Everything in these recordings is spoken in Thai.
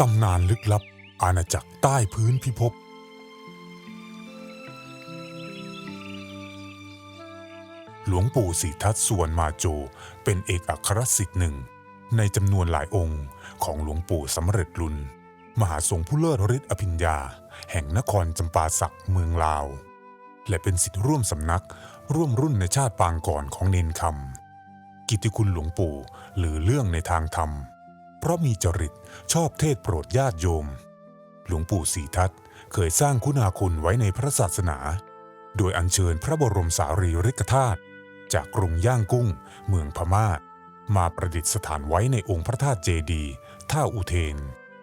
ตำนานลึกลับ อาณาจักรใต้พื้นพิภพ หลวงปู่ศรีทัตส่วนมาโจ เป็นเอกอัครศิษย์หนึ่ง ในจำนวนหลายองค์ของหลวงปู่สำเร็จลุน มหาทรงผู้เลิศฤทธิ์อภิญญา แห่งนครจำปาสักเมืองลาว และเป็นสิทธิร่วมสำนัก ร่วมรุ่นในชาติปางก่อนของเนนคำกิติคุณหลวงปู่หรือเรื่องในทางธรรม เพราะมีจริตชอบเทศโปรดญาติโยม หลวงปู่ศรีทัตเคยสร้างคุณาคุณไว้ในพระศาสนา โดยอัญเชิญพระบรมสารีริกธาตุจากกรุงย่างกุ้ง เมืองพม่า มาประดิษฐานไว้ในองค์พระธาตุเจดีท่าอุเทน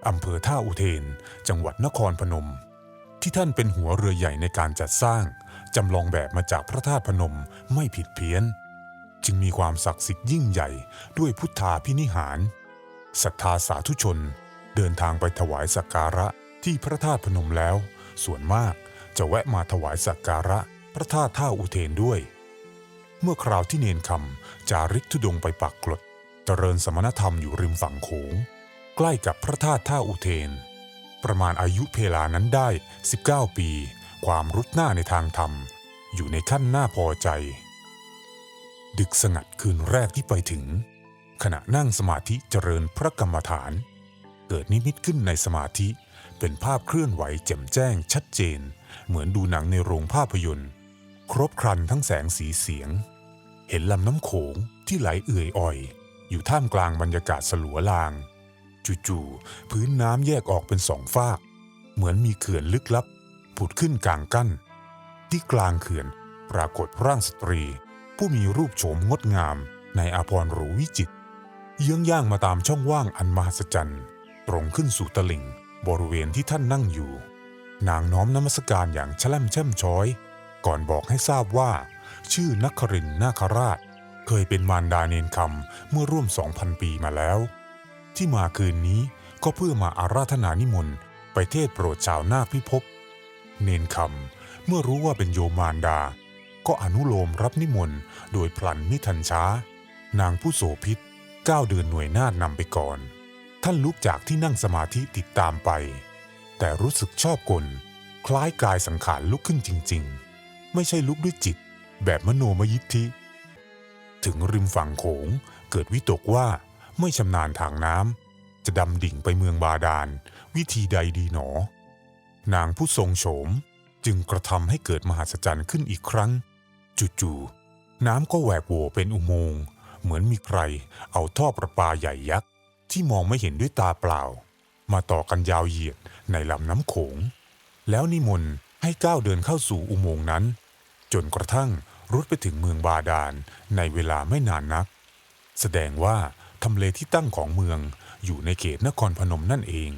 อำเภอท่าอุเทน จังหวัดนครพนม ที่ท่านเป็นหัวเรือใหญ่ในการจัดสร้าง จำลองแบบมาจากพระธาตุพนมไม่ผิดเพี้ยน จึงมีความศักดิ์สิทธิ์ยิ่งใหญ่ด้วยพุทธาพินิหาร ศรัทธาสาธุชน เดินทางไปถวายสักการะที่พระธาตุพนมแล้ว ส่วนมากจะแวะมาถวายสักการะพระธาตุท่าอุเทนด้วย เมื่อคราวที่เนนคำจาริกธุดงค์ไปปักกลด เจริญสมณธรรมอยู่ริมฝั่งโขง ใกล้กับพระธาตุท่าอุเทน ประมาณอายุเพลานั้นได้ 19 ปี ความรุดหน้าในทางธรรม อยู่ในขั้นน่าพอใจ ดึกสงัดคืนแรกที่ไปถึง ขณะนั่งสมาธิเจริญพระกรรมฐาน เกิดนิมิตขึ้นในสมาธิ เป็นภาพเคลื่อนไหวแจ่มแจ้งชัดเจน เหมือนดูหนังในโรงภาพยนตร์ ครบครันทั้งแสงสีเสียง เห็นลำน้ำโขงที่ไหลเอื่อยอ่อย อยู่ท่ามกลางบรรยากาศสลัวลาง จู่ๆพื้นน้ำแยกออกเป็นสองฝาก เหมือนมีเขื่อนลึกลับ ผุดขึ้นกลางกั้น ที่กลางเขื่อนปรากฏร่างสตรี ผู้มีรูปโฉมงดงามในอาภรณ์หรูวิจิตร เยื้องย่างมาตามช่องว่างอันมหัศจรรย์ ตรงขึ้นสู่ตลิ่ง บริเวณที่ท่านนั่งอยู่ นางน้อมนมัสการอย่างแช่มแช่มช้อย ก่อนบอกให้ทราบว่า ชื่อนักครินนาคราช เคยเป็นมารดาเนนคำเมื่อร่วม2,000ปีมาแล้ว ที่มาคืนนี้ก็เพื่อมาอาราธนานิมนต์ไปเทศโปรดชาวนาคพิภพเนนคำเมื่อรู้ว่าเป็นโยมมารดา ก็อนุโลมรับนิมนต์โดยพลันมิทันช้า นางผู้โสพิษ ก้าเดินหน่วยนาฏนำไปก่อน ท่านลุกจากที่นั่งสมาธิติดตามไป แต่รู้สึกชอบกล คล้ายกายสังขารลุกขึ้นจริง ๆ ไม่ใช่ลุกด้วยจิต แบบมโนมยิทธิ ถึงริมฝั่งโขงเกิดวิตกว่าไม่ชำนาญทางน้ำจะดำดิ่งไปเมืองบาดาล วิธีใดดีหนอ นางผู้ทรงโฉมจึงกระทำให้เกิดมหัศจรรย์ขึ้นอีกครั้ง จู่ๆน้ำก็แหวกโหวเป็นอุโมงค์ เหมือนมีใครเอาท่อประปาใหญ่ยักษ์ ที่มองไม่เห็นด้วยตาเปล่า มาต่อกันยาวเหยียดในลำน้ำโขง แล้วนิมนต์ให้ก้าวเดินเข้าสู่อุโมงค์นั้น จนกระทั่งรุดไปถึงเมืองบาดาลในเวลาไม่นานนัก แสดงว่าทำเลที่ตั้งของเมืองอยู่ในเขตนครพนมนั่นเอง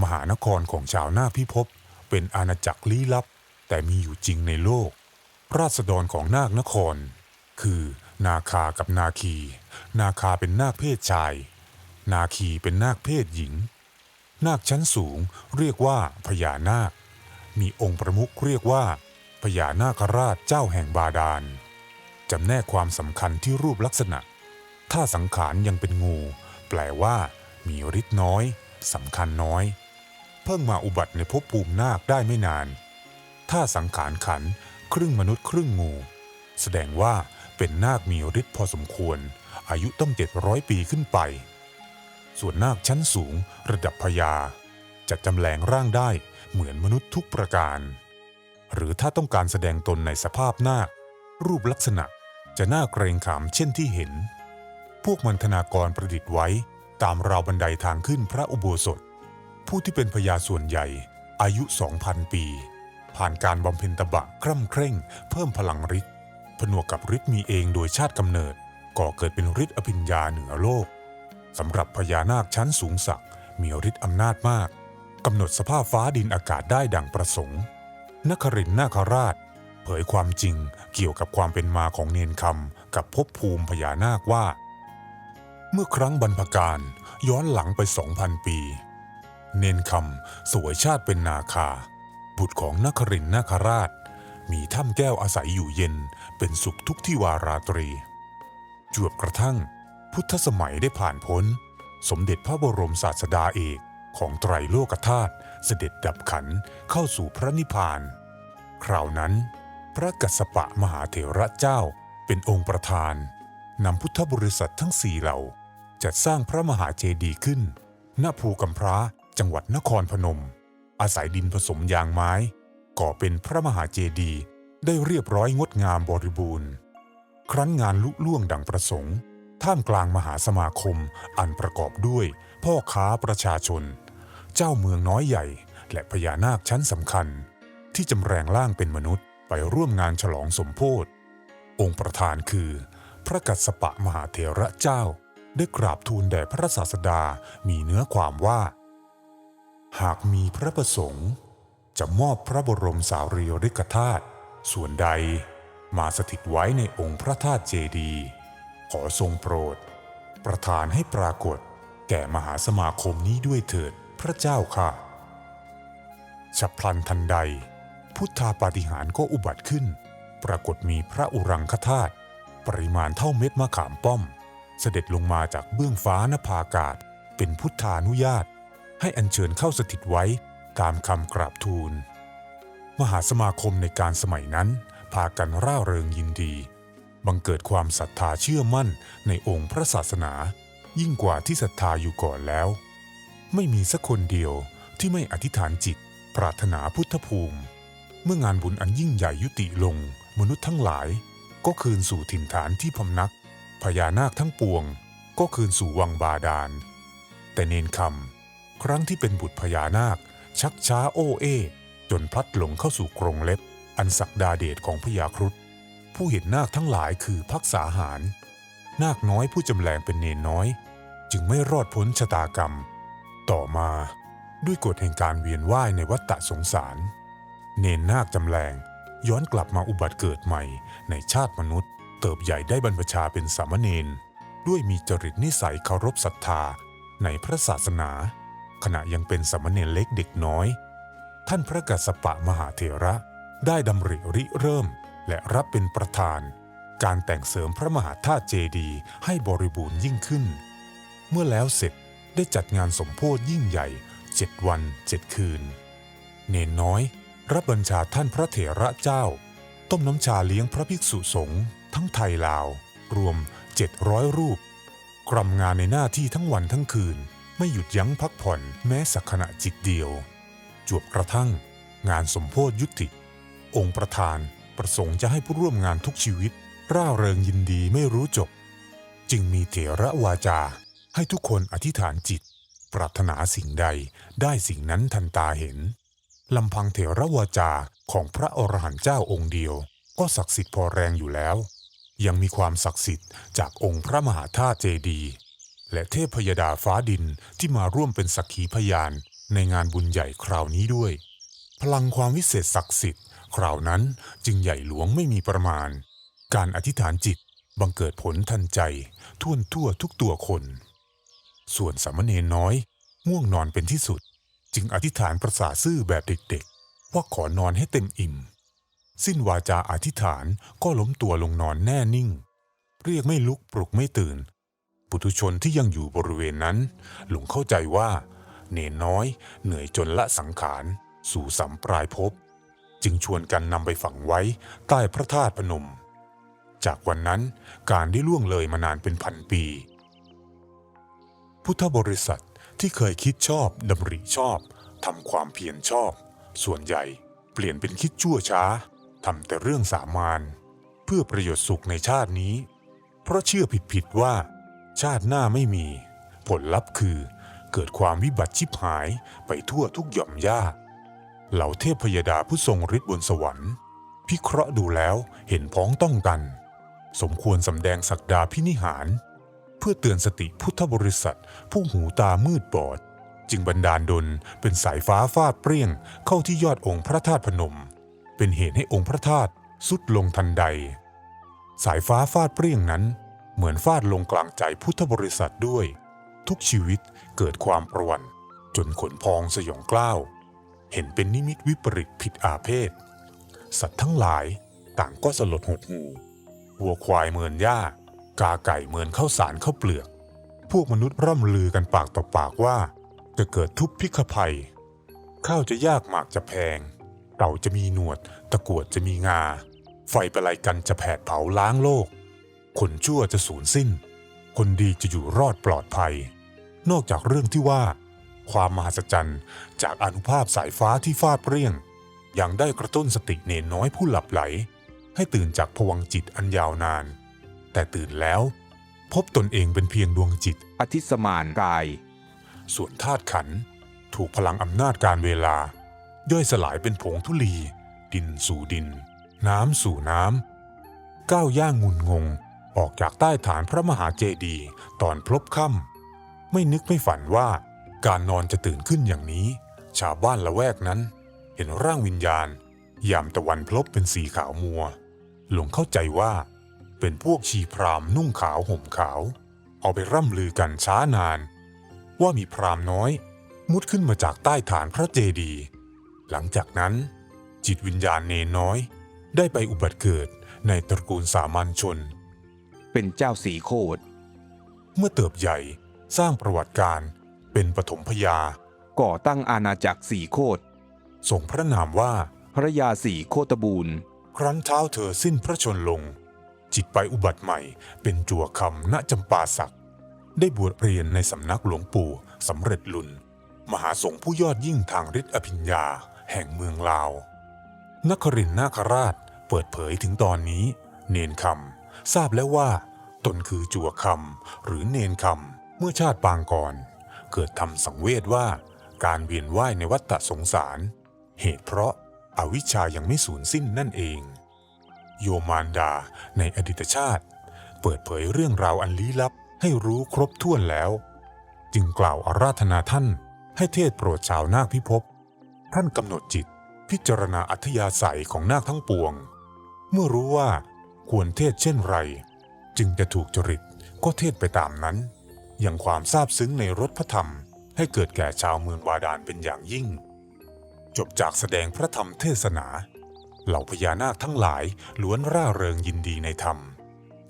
มหานครของชาวนาพิภพเป็นอาณาจักรลี้ลับ แต่มีอยู่จริงในโลก ราษฎรของนาคนคร คือ นาคากับนาคี นาคาเป็นนาคเพศชาย นาคีเป็นนาคเพศหญิง นาคชั้นสูงเรียกว่าพญานาค มีองค์ประมุขเรียกว่าพญานาคราชเจ้าแห่งบาดาลจำแนกความสำคัญที่รูปลักษณะ ถ้าสังขารยังเป็นงู แปลว่า มีฤทธิ์น้อยสำคัญน้อย เพิ่งมาอุบัติในภพภูมินาคได้ไม่นาน ถ้าสังขารขันครึ่งมนุษย์ครึ่งงู แสดงว่า เป็นนาคมีฤทธิ์พอสมควร อายุต้องเจ็ดร้อยปีขึ้นไป ส่วนนาคชั้นสูงระดับพญาจะจำแรงร่างได้เหมือนมนุษย์ทุกประการ หรือถ้าต้องการแสดงตนในสภาพนาค รูปลักษณะจะน่าเกรงขามเช่นที่เห็น พวกมันธนากรประดิษฐ์ไว้ตามราวบันไดทางขึ้นพระอุโบสถ ผู้ที่เป็นพญาส่วนใหญ่อายุ 2,000 ปี ผ่านการบำเพ็ญตบะคร่ำเคร่ง เพิ่มพลังฤทธิ์ ผนวกกับฤทธิ์มีเองโดยชาติกำเนิด ก่อเกิดเป็นฤทธิ์อภิญญาเหนือโลกสำหรับพญานาคชั้นสูงสักมีฤทธิ์อำนาจมากกำหนดสภาพฟ้าดินอากาศได้ดังประสงค์นครินทร์นาคราช เผยความจริงเกี่ยวกับความเป็นมาของเนนคำกับภพภูมิพญานาคว่า เมื่อครั้งบรรพการย้อนหลังไปสองพันปี เนนคำสวยชาติเป็นนาคา บุตรของนครินทร์นาคราช มีถ้ำแก้วอาศัยอยู่เย็น เป็นสุขทุกที่วาราตรี จวบกระทั่ง พุทธสมัยได้ผ่านพ้น สมเด็จพระบรมศาสดาเอกของไตรโลกธาตุเสด็จดับขันเข้าสู่พระนิพพาน คราวนั้น พระกัสสปะมหาเถระเจ้าเป็นองค์ประธานนำพุทธบริษัททั้งสี่เหล่า จัดสร้างพระมหาเจดีย์ขึ้น ณภูกำพร้าจังหวัดนครพนม อาศัยดินผสมยางไม้ ก่อเป็นพระมหาเจดีย์ ได้เรียบร้อยงดงามบริบูรณ์ ครั้นงานลุล่วงดังประสงค์ ท่ามกลางมหาสมาคมอันประกอบด้วย พ่อค้าประชาชน เจ้าเมืองน้อยใหญ่ และพญานาคชั้นสำคัญ ที่จำแรงร่างเป็นมนุษย์ไปร่วมงานฉลองสมโพธิองค์ประธานคือ พระกัสสปะมหาเถระเจ้า ได้กราบทูลแด่พระศาสดามีเนื้อความว่า หากมีพระประสงค์ จะมอบพระบรมสารีริกธาตุ ส่วนใดมาสถิตไว้ในองค์พระธาตุเจดี ขอทรงโปรด ประทานให้ปรากฏแก่มหาสมาคมนี้ด้วยเถิดพระเจ้าค่ะ ฉับพลันทันใด พุทธาปาฏิหาริย์ก็อุบัติขึ้น ปรากฏมีพระอุรังคธาตุปริมาณเท่าเม็ดมะขามป้อม เสด็จลงมาจากเบื้องฟ้านภาอากาศ เป็นพุทธานุญาต ให้อัญเชิญเข้าสถิตไว้ตามคำกราบทูล มหาสมาคมในการสมัยนั้น พากันร่าเริงยินดี บังเกิดความศรัทธาเชื่อมั่นในองค์พระศาสนา ยิ่งกว่าที่ศรัทธาอยู่ก่อนแล้ว ไม่มีสักคนเดียวที่ไม่อธิษฐานจิต ปรารถนาพุทธภูมิ เมื่องานบุญอันยิ่งใหญ่ยุติลง มนุษย์ทั้งหลาย ก็คืนสู่ถิ่นฐานที่พำนัก พญานาคทั้งปวง ก็คืนสู่วังบาดาล แต่เนนคำครั้งที่เป็นบุตรพญานาค ชักช้าโอ้เอ จนพลัดหลงเข้าสู่กรงเล็บ อันศักดาเดชของพญาครุฑผู้เห็นนาคทั้งหลายคือพักษาหาร นาคน้อยผู้จำแรงเป็นเนนน้อย จึงไม่รอดพ้นชะตากรรม ต่อมาด้วยกฎแห่งการเวียนว่ายในวัฏฏะสงสาร เนนนาคจำแรงย้อนกลับมาอุบัติเกิดใหม่ในชาติมนุษย์ เติบใหญ่ได้บรรพชาเป็นสามเณรด้วยมีจริตนิสัยเคารพศรัทธาในพระศาสนา ขณะยังเป็นสามเณรเล็กเด็กน้อย ท่านพระกัสสปะมหาเถระได้ดำริริเริ่ม และรับเป็นประธาน การแต่งเสริมพระมหาธาตุเจดีย์ให้บริบูรณ์ยิ่งขึ้น เมื่อแล้วเสร็จได้จัดงานสมโพธิยิ่งใหญ่เจ็ดวันเจ็ดคืน เนนน้อย รับบัญชาท่านพระเถระเจ้า ต้มน้ำชาเลี้ยงพระภิกษุสงฆ์ทั้งไทยลาว รวมเจ็ดร้อยรูป กรำงานในหน้าที่ทั้งวันทั้งคืน ไม่หยุดยั้งพักผ่อนแม้สักขณะจิตเดียว วบกระทั่ง งานสมโพธิยุติ องค์ประธานประสงค์จะให้ผู้ร่วมงานทุกชีวิต ร่าเริงยินดีไม่รู้จบ จึงมีเถระวาจา ให้ทุกคนอธิษฐานจิต ปรารถนาสิ่งใดได้สิ่งนั้นทันตาเห็นลำพังเถระวาจาของพระอรหันต์เจ้าองค์เดียว ก็ศักดิ์สิทธิ์พอแรงอยู่แล้ว ยังมีความศักดิ์สิทธิ์จากองค์พระมหาธาตุเจดี และเทพพยดาฟ้าดินที่มาร่วมเป็นสักขีพยาน ในงานบุญใหญ่คราวนี้ด้วย พลังความวิเศษศักดิ์สิทธิ์ คราวนั้นจึงใหญ่หลวงไม่มีประมาณ การอธิษฐานจิตบังเกิดผลทันใจท่วนทั่วทุกตัวคน ส่วนสามเณรน้อยง่วงนอนเป็นที่สุด จึงอธิษฐานประสาซื่อแบบเด็กๆ ว่าขอนอนให้เต็มอิ่ม สิ้นวาจาอธิษฐานก็ล้มตัวลงนอนแน่นิ่ง เรียกไม่ลุกปลุกไม่ตื่น ปุถุชนที่ยังอยู่บริเวณนั้น หลงเข้าใจว่า เนนน้อย เหนื่อยจนละสังขาร สู่สัมปรายภพจึงชวนกันนำไปฝังไว้ใต้พระธาตุพนม จากวันนั้นการได้ล่วงเลยมานานเป็นพันปี พุทธบริษัทที่เคยคิดชอบดำริชอบทำความเพียรชอบ ส่วนใหญ่เปลี่ยนเป็นคิดชั่วช้าทำแต่เรื่องสามานเพื่อประโยชน์สุขในชาตินี้ เพราะเชื่อผิดๆว่า ชาติหน้าไม่มี ผลลัพธ์คือ เกิดความวิบัติชิบหายไปทั่วทุกหย่อมย่าเหล่าเทพพยดาผู้ทรงฤทธิ์บนสวรรค์ พิเคราะห์ดูแล้วเห็นพ้องต้องกัน สมควรสำแดงศักดาพินิหาร เพื่อเตือนสติพุทธบริษัทผู้หูตามืดบอด จึงบันดาลดลเป็นสายฟ้าฟาดเปรี้ยงเข้าที่ยอดองค์พระธาตุพนม เป็นเหตุให้องค์พระธาตุสุดลงทันใด สายฟ้าฟาดเปรี้ยงนั้น เหมือนฟาดลงกลางใจพุทธบริษัทด้วย ทุกชีวิตเกิดความประวันจนขนพองสยองกล้าว เห็นเป็นนิมิตวิปริตผิดอาเพศ สัตว์ทั้งหลายต่างก็สลดหดหูวัวควายเมินหญ้ากาไก่เมินข้าวสารข้าวเปลือก พวกมนุษย์ร่ำลือกันปากต่อปากว่า จะเกิดทุพพิฆภัย ข้าวจะยากหมากจะแพง เต่าจะมีหนวด ตะกรวดจะมีงา ไฟประไลกันจะแผดเผาล้างโลก คนชั่วจะสูญสิ้น คนดีจะอยู่รอดปลอดภัย นอกจากเรื่องที่ว่า ความมหัศจรรย์จากอนุภาพสายฟ้าที่ฟาดเปรี้ยง ยังได้กระตุ้นสติเนนน้อยผู้หลับไหล ให้ตื่นจากผวังค์จิตอันยาวนาน แต่ตื่นแล้ว พบตนเองเป็นเพียงดวงจิต อธิสมานกาย ส่วนธาตุขันธ์ถูกพลังอำนาจการเวลา ย่อยสลายเป็นผงธุลี ดินสู่ดิน น้ำสู่น้ำก้าวย่างงุนงง ออกจากใต้ฐานพระมหาเจดีย์ตอนพลบค่ำไม่นึกไม่ฝันว่าการนอนจะตื่นขึ้นอย่างนี้ ชาวบ้านละแวกนั้น เห็นร่างวิญญาณ ยามตะวันพลบเป็นสีขาวมัว หลงเข้าใจว่า เป็นพวกชีพรามนุ่งขาวห่มขาว เอาไปร่ำลือกันช้านาน ว่ามีพรามน้อย มุดขึ้นมาจากใต้ฐานพระเจดีย์หลังจากนั้น จิตวิญญาณเนนน้อย ได้ไปอุบัติเกิดในตระกูลสามัญชน เป็นเจ้าสีโคดเมื่อเติบใหญ่สร้างประวัติการเป็นปฐมพยา ก่อตั้งอาณาจักรสีโคดส่งพระนามว่าพระยาสีโคตบูรณ์ ครั้นเท้าเธอสิ้นพระชนลง จิตไปอุบัติใหม่เป็นจั่วคำณจำปาสักได้บวชเรียนในสำนักหลวงปู่สำเร็จลุน มหาสงฆ์ผู้ยอดยิ่งทางฤทธิอภิญญา แห่งเมืองลาว นครินทร์นาคราชเปิดเผยถึงตอนนี้ เนนคำ ทราบแล้วว่า ตนคือจัวคำหรือเนนคำเมื่อชาติปางก่อน เกิดทำสังเวชว่า การเวียนว่ายในวัฏฏสงสาร เหตุเพราะอาวิชชายังไม่สูญสิ้นนั่นเอง โยมารดาในอดีตชาติ เปิดเผยเรื่องราวอันลี้ลับให้รู้ครบถ้วนแล้ว จึงกล่าวอาราธนาท่านให้เทศโปรดชาวนาคพิภพท่านกำหนดจิตพิจารณาอัธยาศัยของนาคทั้งปวง เมื่อรู้ว่า ควรเทศเช่นไร จึงจะถูกจริตก็เทศไปตามนั้น อย่างความซาบซึ้งในรถพระธรรมให้เกิดแก่ชาวเมืองวาดานเป็นอย่างยิ่ง จบจากแสดงพระธรรมเทศนา เหล่าพญานาคทั้งหลายล้วนร่าเริงยินดีในธรรม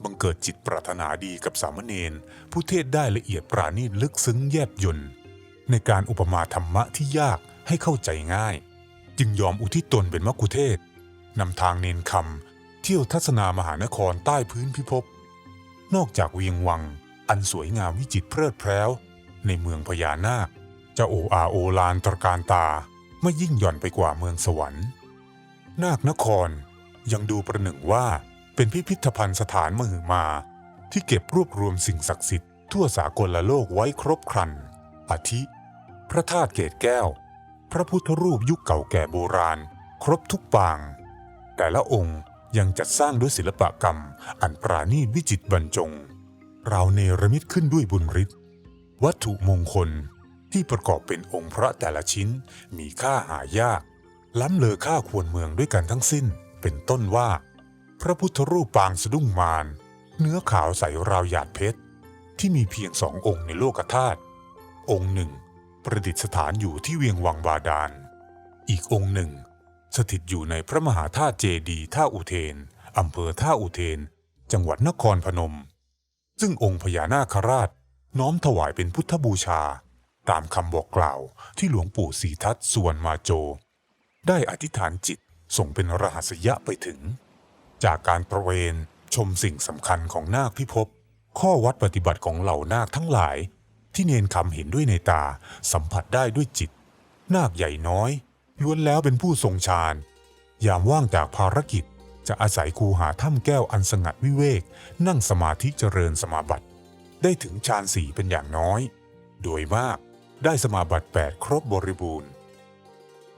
บังเกิดจิตปรารถนาดีกับสามเณรผู้เทศได้ละเอียดปราณีตลึกซึ้งแยบยนต์ในการอุปมาธรรมะที่ยากให้เข้าใจง่าย จึงยอมอุทิศตนเป็นมักคุเทศนำทางเนนคำ เที่ยวทัศนามหานครใต้พื้นพิภพ นอกจากเวียงวังอันสวยงามวิจิตรเพลิดเพล้วในเมืองพญานาคจะโออาโอลานตรการตาไม่ยิ่งหย่อนไปกว่าเมืองสวรรค์ นาคนครยังดูประหนึ่งว่าเป็นพิพิธภัณฑ์สถานมหึมา ที่เก็บรวบรวมสิ่งศักดิ์สิทธิ์ทั่วสากลโลกไว้ครบครัน อาทิ พระธาตุเกตแก้ว พระพุทธรูปยุคเก่าแก่โบราณ ครบทุกปาง แต่ละองค์ ยังจัดสร้างด้วยศิลปกรรม อันปราณีตวิจิตบรรจง เราเนรมิตขึ้นด้วยบุญฤทธิ์วัตถุมงคลที่ประกอบเป็นองค์พระแต่ละชิ้น มีค่าหายาก ล้ำเลอค่าควรเมืองด้วยกันทั้งสิ้น เป็นต้นว่า พระพุทธรูปปางสะดุ้งมารเนื้อขาวใสราวหยาดเพชร ที่มีเพียงสององค์ในโลกธาตุองค์หนึ่ง ประดิษฐานอยู่ที่เวียงวังบาดาล อีกองค์หนึ่ง สถิตอยู่ในพระมหาธาตุเจดีท่าอุเทน อำเภอท่าอุเทน จังหวัดนครพนม ซึ่งองค์พญานาคราช น้อมถวายเป็นพุทธบูชา ตามคำบอกกล่าวที่หลวงปู่ศรีทัตสวนมาโจ ได้อธิษฐานจิตส่งเป็นรหัสยะไปถึง จากการประเวนชมสิ่งสำคัญของนาคพิภพข้อวัดปฏิบัติของเหล่านาคทั้งหลาย ที่เนนคำเห็นด้วยในตาสัมผัสได้ด้วยจิต นาคใหญ่น้อย ล้วนแล้วเป็นผู้ทรงฌานยามว่างจากภารกิจจะอาศัยคูหาถ้ำแก้วอันสงัดวิเวก นั่งสมาธิเจริญสมาบัติ ได้ถึงฌานสี่เป็นอย่างน้อย โดยมากได้สมาบัติ 8 ครบบริบูรณ์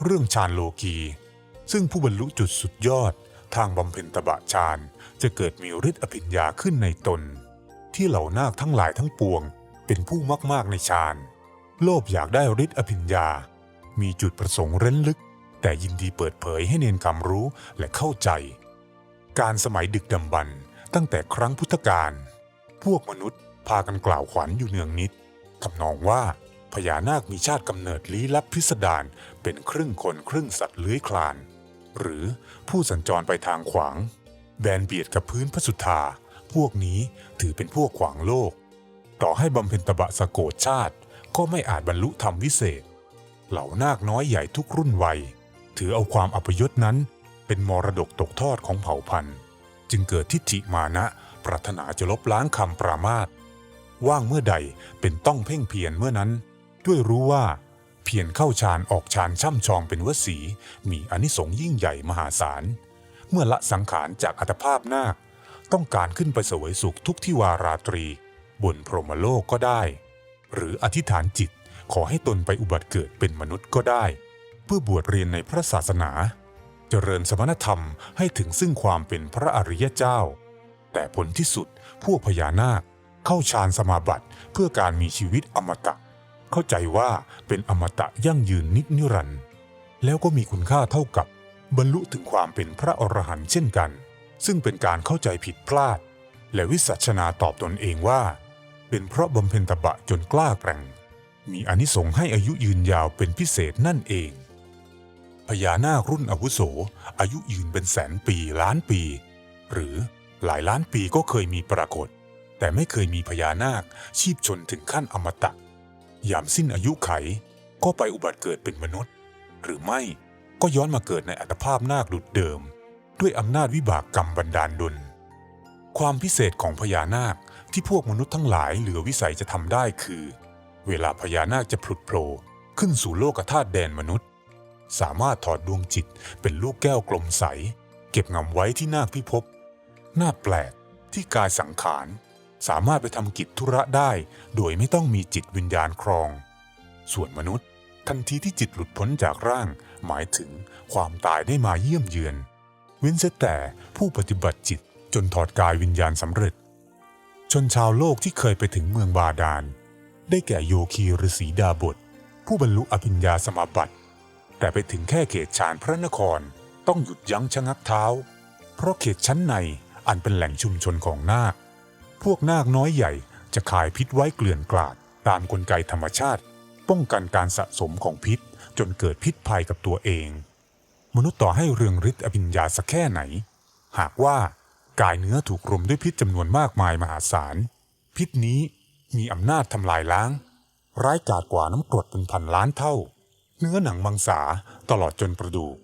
เรื่องฌานโลกี ซึ่งผู้บรรลุจุดสุดยอดทางบำเพ็ญตบะฌานจะเกิดมีฤทธิ์อภิญญาขึ้นในตน ที่เหล่านาคทั้งหลายทั้งปวง เป็นผู้มากๆในฌานโลภอยากได้ฤทธิ์อภิญญา มีจุดประสงค์เร้นลึก แต่ยินดีเปิดเผยให้เนนคำรู้และเข้าใจ การสมัยดึกดำบรรพ์ตั้งแต่ครั้งพุทธกาลพวกมนุษย์พากันกล่าวขวัญอยู่เนืองนิดทำนองว่าพญานาคมีชาติกำเนิดลี้ลับพิสดารเป็นครึ่งคนครึ่งสัตว์เลื้อยคลาน หรือผู้สัญจรไปทางขวาง แบนเบียดกับพื้นพระสุธาพวกนี้ถือเป็นพวกขวางโลก ต่อให้บำเพ็ญตบะสะโกดชาติก็ไม่อาจบรรลุธรรมวิเศษ เหล่านาคน้อยใหญ่ทุกรุ่นวัย ถือเอาความอัปยศนั้น เป็นมรดกตกทอดของเผ่าพันธุ์ จึงเกิดทิฏฐิมานะ ปรารถนาจะลบล้างคำปรามาสว่างเมื่อใดเป็นต้องเพ่งเพียรเมื่อนั้น ด้วยรู้ว่าเพียรเข้าฌานออกฌานช่ำชองเป็นวสี มีอนิสงส์ยิ่งใหญ่มหาศาล เมื่อละสังขารจากอัตภาพนาค ต้องการขึ้นไปเสวยสุขทุกที่วาราตรี บนพรหมโลกก็ได้ หรืออธิษฐานจิต ขอให้ตนไปอุบัติเกิดเป็นมนุษย์ก็ได้ เพื่อบวชเรียนในพระศาสนา เจริญสมณธรรมให้ถึงซึ่งความเป็นพระอริยเจ้า แต่ผลที่สุดพวกพญานาค เข้าฌานสมาบัติเพื่อการมีชีวิตอมตะ เข้าใจว่าเป็นอมตะยั่งยืนนิจนิรันดร์แล้วก็มีคุณค่าเท่ากับบรรลุถึงความเป็นพระอรหันต์เช่นกัน ซึ่งเป็นการเข้าใจผิดพลาด และวิสัชนาตอบตนเองว่า เป็นเพราะบำเพ็ญตบะจนกล้าแกร่ง มีอนิสงส์ให้อายุยืนยาวเป็นพิเศษนั่นเอง พญานาครุ่นอาวุโส อายุยืนเป็นแสนปีล้านปี หรือหลายล้านปีก็เคยมีปรากฏ แต่ไม่เคยมีพญานาคชีพชนถึงขั้นอมตะ ยามสิ้นอายุไข ก็ไปอุบัติเกิดเป็นมนุษย์ หรือไม่ก็ย้อนมาเกิดในอัตภาพนาคดุดเดิม ด้วยอำนาจวิบากกรรมบันดาลดลความพิเศษของพญานาคที่พวกมนุษย์ทั้งหลายเหลือวิสัยจะทำได้คือ เวลาพญานาคจะผลุดโผล่ขึ้นสู่โลกธาตุแดนมนุษย์ สามารถถอดดวงจิตเป็นลูกแก้วกลมใส เก็บงำไว้ที่นาคพิภพน่าแปลกที่กายสังขาร สามารถไปทำกิจธุระได้ โดยไม่ต้องมีจิตวิญญาณครอง ส่วนมนุษย์ ทันทีที่จิตหลุดพ้นจากร่าง หมายถึงความตายได้มาเยี่ยมเยือน เว้นเสียแต่ผู้ปฏิบัติจิตจนถอดกายวิญญาณสำเร็จ ชนชาวโลกที่เคยไปถึงเมืองบาดาล ได้แก่โยคีฤาษีดาบท ผู้บรรลุอภิญญาสมาบัติ แต่ไปถึงแค่เขตชานพระนครต้องหยุดยั้งชะงักเท้า เพราะเขตชั้นในอันเป็นแหล่งชุมชนของนาค พวกนาคน้อยใหญ่จะขายพิษไว้เกลื่อนกลาด ตามกลไกธรรมชาติ ป้องกันการสะสมของพิษจนเกิดพิษภัยกับตัวเอง มนุษย์ต่อให้เรืองฤทธิ์อภิญญาสักแค่ไหน หากว่ากายเนื้อถูกรมด้วยพิษจำนวนมากมายมหาศาล พิษนี้ มีอำนาจทำลายล้าง ร้ายกาจกว่าน้ำกรดเป็นพันล้านเท่า เนื้อหนังมังสาตลอดจนกระดูก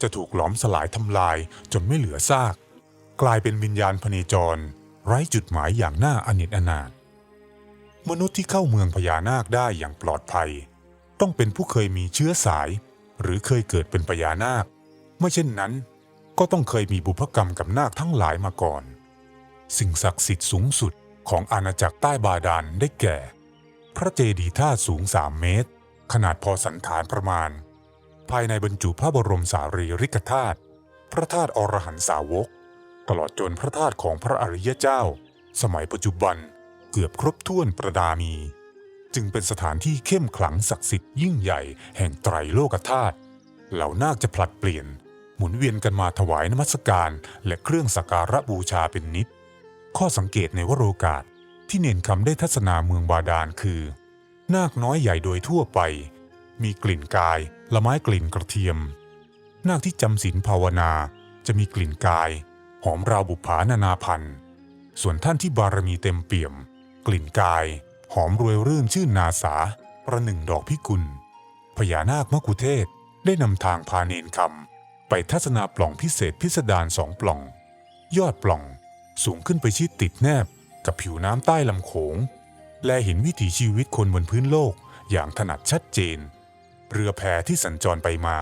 จะถูกหลอมสลายทำลายจนไม่เหลือซาก กลายเป็นวิญญาณพเนจร ไร้จุดหมายอย่างน่าอนิจอนาถมนุษย์ที่เข้าเมืองพญานาคได้อย่างปลอดภัย ต้องเป็นผู้เคยมีเชื้อสาย หรือเคยเกิดเป็นพญานาค ไม่เช่นนั้น ก็ต้องเคยมีบุพกรรมกับนาคทั้งหลายมาก่อน สิ่งศักดิ์สิทธิ์สูงสุด ของอาณาจักรใต้บาดาลได้แก่ พระเจดีย์ท่าสูงสามเมตร ขนาดพอสันฐานประมาณ ภายในบรรจุพระบรมสารีริกธาตุพระธาตุอรหันตสาวก ตลอดจนพระธาตุของพระอริยเจ้า สมัยปัจจุบันเกือบครบถ้วนประดามี จึงเป็นสถานที่เข้มขลังศักดิ์สิทธิ์ยิ่งใหญ่แห่งไตรโลกธาตุเหล่านาคจะผลัดเปลี่ยน หมุนเวียนกันมาถวายนมัสการและเครื่องสักการะบูชาเป็นนิด ข้อสังเกตในวโรกาสที่เน้นคำได้ทัศนาเมืองบาดาลคือ นาคน้อยใหญ่โดยทั่วไป มีกลิ่นกายละไม้กลิ่นกระเทียม นาคที่จำศีลภาวนาจะมีกลิ่นกาย หอมราวบุภานานาพันธ์ส่วนท่านที่บารมีเต็มเปี่ยม กลิ่นกาย หอมรวยรื่นชื่นนาสา ประหนึ่งดอกพิกุล พญานาคมกุเทศได้นำทางพาเนนคำไปทัศนาปล่องพิเศษพิสดารสองปล่อง ยอดปล่อง สูงขึ้นไปชิดติดแนบกับผิวน้ำใต้ลำโขง และเห็นวิถีชีวิตคนบนพื้นโลกอย่างถนัดชัดเจน เรือแพที่สัญจรไปมา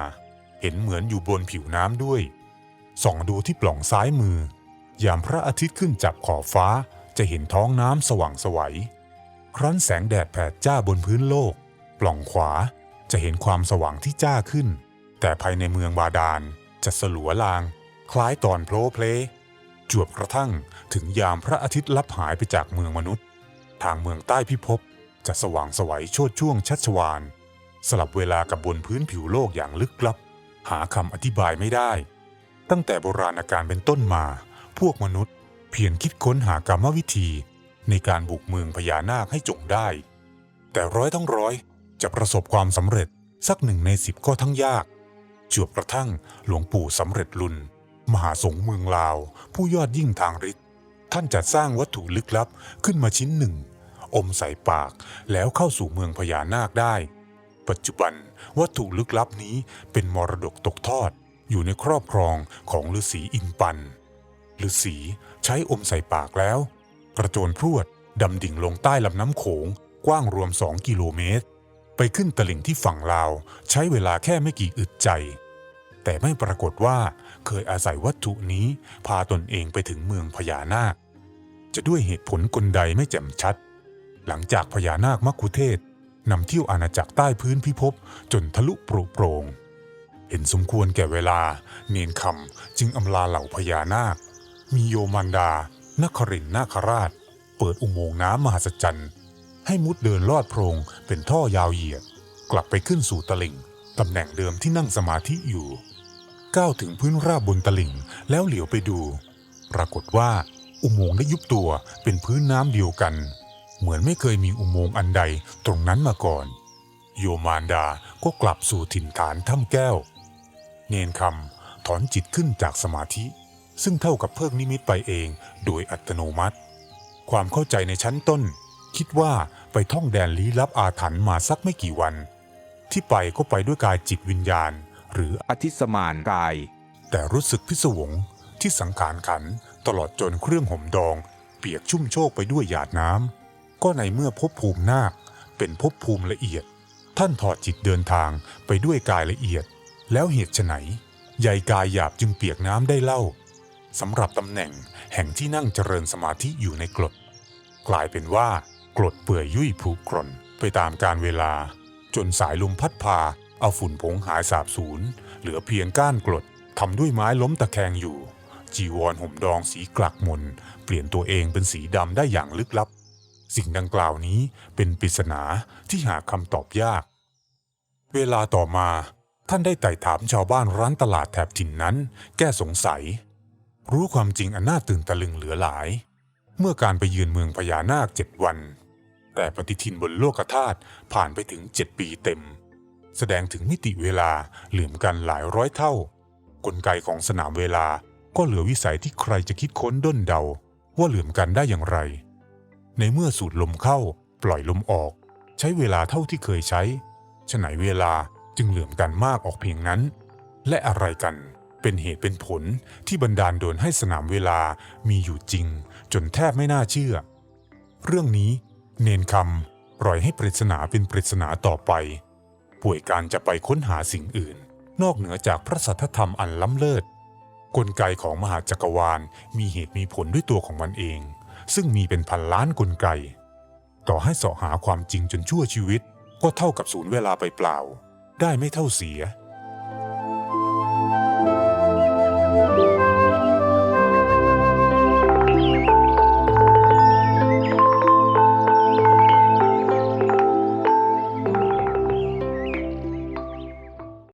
เห็นเหมือนอยู่บนผิวน้ำด้วย ส่องดูที่ปล่องซ้ายมือ ยามพระอาทิตย์ขึ้นจับขอบฟ้าจะเห็นท้องน้ำสว่างไสวัย ครั้นแสงแดดแผดจ้าบนพื้นโลก ปล่องขวาจะเห็นความสว่างที่จ้าขึ้น แต่ภายในเมืองบาดาลจะสลัวลาง คล้ายตอนโพลเพล จวบกระทั่งถึงยามพระอาทิตย์ลับหายไปจากเมืองมนุษย์ ทางเมืองใต้พิภพจะสว่างสวัยโชดช่วงชัชวานสลับเวลากับบนพื้นผิวโลกอย่างลึกลับ หาคำอธิบายไม่ได้ ตั้งแต่โบราณกาลเป็นต้นมา พวกมนุษย์ เพียรคิดค้นหากรรมวิธี ในการบุกเมืองพญานาคให้จงได้ แต่ร้อยทั้งร้อยจะประสบความสำเร็จสักหนึ่งในสิบก็ทั้งยาก จวบกระทั่งหลวงปู่สำเร็จลุน มหาสงฆ์เมืองลาว ผู้ยอดยิ่งทางฤทธิ์ท่านจัดสร้างวัตถุลึกลับขึ้นมาชิ้นหนึ่ง อมใส่ปากแล้วเข้าสู่เมืองพญานาคได้ ปัจจุบันวัตถุลึกลับนี้เป็นมรดกตกทอด อยู่ในครอบครองของฤาษีอินปันฤาษีใช้อมใส่ปากแล้ว กระโจนพรวดดำดิ่งลงใต้ลำน้ำโขงกว้างรวมสองกิโลเมตร ไปขึ้นตลิ่งที่ฝั่งลาว ใช้เวลาแค่ไม่กี่อึดใจ แต่ไม่ปรากฏว่า เคยอาศัยวัตถุนี้พาตนเองไปถึงเมืองพญานาค จะด้วยเหตุผลกลใดไม่แจ่มชัด หลังจากพญานาคมักคุเทศนำเที่ยวอาณาจักรใต้พื้นพิภพจนทะลุปรุโปรง เห็นสมควรแก่เวลา เนียนคำจึงอำลาเหล่าพญานาค มีโยมันดา นครินนาคราช เปิดอุโมงค์น้ำมหัศจรรย์ ให้มุดเดินลอดโพรงเป็นท่อยาวเหยียด กลับไปขึ้นสู่ตลิ่งตำแหน่งเดิมที่นั่งสมาธิอยู่ ก้าวถึงพื้นราบบนตลิ่ง แล้วเหลียวไปดู ปรากฏว่า อุโมงค์ได้ยุบตัวเป็นพื้นน้ำเดียวกัน เหมือนไม่เคยมีอุโมงค์อันใดตรงนั้นมาก่อน โยมานดาก็กลับสู่ถิ่นฐานถ้ำแก้ว เนนคำถอนจิตขึ้นจากสมาธิ ซึ่งเท่ากับเพิกนิมิตไปเองโดยอัตโนมัติ ความเข้าใจในชั้นต้น คิดว่าไปท่องแดนลี้ลับอาถรรพ์มาสักไม่กี่วัน ที่ไปก็ไปด้วยกายจิตวิญญาณ หรืออธิสมานกาย แต่รู้สึกพิศวงที่สังขารขันตลอดจนเครื่องห่มดอง เปียกชุ่มโชกไปด้วยหยาดน้ำก็ในเมื่อภพภูมินาคเป็นภพภูมิละเอียด ท่านถอดจิตเดินทางไปด้วยกายละเอียด แล้วเหตุไฉนใยกายหยาบจึงเปียกน้ำได้เล่าสำหรับตำแหน่งแห่งที่นั่งเจริญสมาธิอยู่ในกรดกลายเป็นว่ากรดเปื่อยยุ่ยผุกร่อนไปตามกาลเวลา จนสายลมพัดพา เอาฝุ่นผงหายสาบสูญเหลือเพียงก้านกรดทำด้วยไม้ล้มตะแคงอยู่ จีวรห่มดองสีกลักมน เปลี่ยนตัวเองเป็นสีดำได้อย่างลึกลับ สิ่งดังกล่าวนี้เป็นปริศนาที่หาคำตอบยาก เวลาต่อมาท่านได้ไต่ถามชาวบ้านร้านตลาดแถบถิ่นนั้น แก้สงสัย รู้ความจริงอันน่าตื่นตะลึงเหลือหลาย เมื่อการไปเยือนเมืองพญานาคเจ็ดวัน แต่ปฏิทินบนโลกธาตุผ่านไปถึงเจ็ดปีเต็ม แสดงถึงมิติเวลาเหลื่อมกันหลายร้อยเท่า กลไกของสนามเวลาก็เหลือวิสัยที่ใครจะคิดค้นด้นเดา ว่าเหลื่อมกันได้อย่างไร ในเมื่อสูดลมเข้า ปล่อยลมออก ใช้เวลาเท่าที่เคยใช้ฉะไหนเวลาจึงเหลื่อมกันมากออกเพียงนั้น และอะไรกันเป็นเหตุเป็นผลที่บันดาลโดนให้สนามเวลามีอยู่จริง จนแทบไม่น่าเชื่อ เรื่องนี้ เนนคำปล่อยให้ปริศนาเป็นปริศนาต่อไป ป่วยการจะไปค้นหาสิ่งอื่น นอกเหนือจากพระสัทธธรรมอันล้ำเลิศ กลไกของมหาจักรวาลมีเหตุมีผลด้วยตัวของมันเอง ซึ่งมีเป็นพันล้านกลไก ต่อให้สาะหาความจริงจนชั่วชีวิต ก็เท่ากับศูนย์เวลาไปเปล่า ได้ไม่เท่าเสีย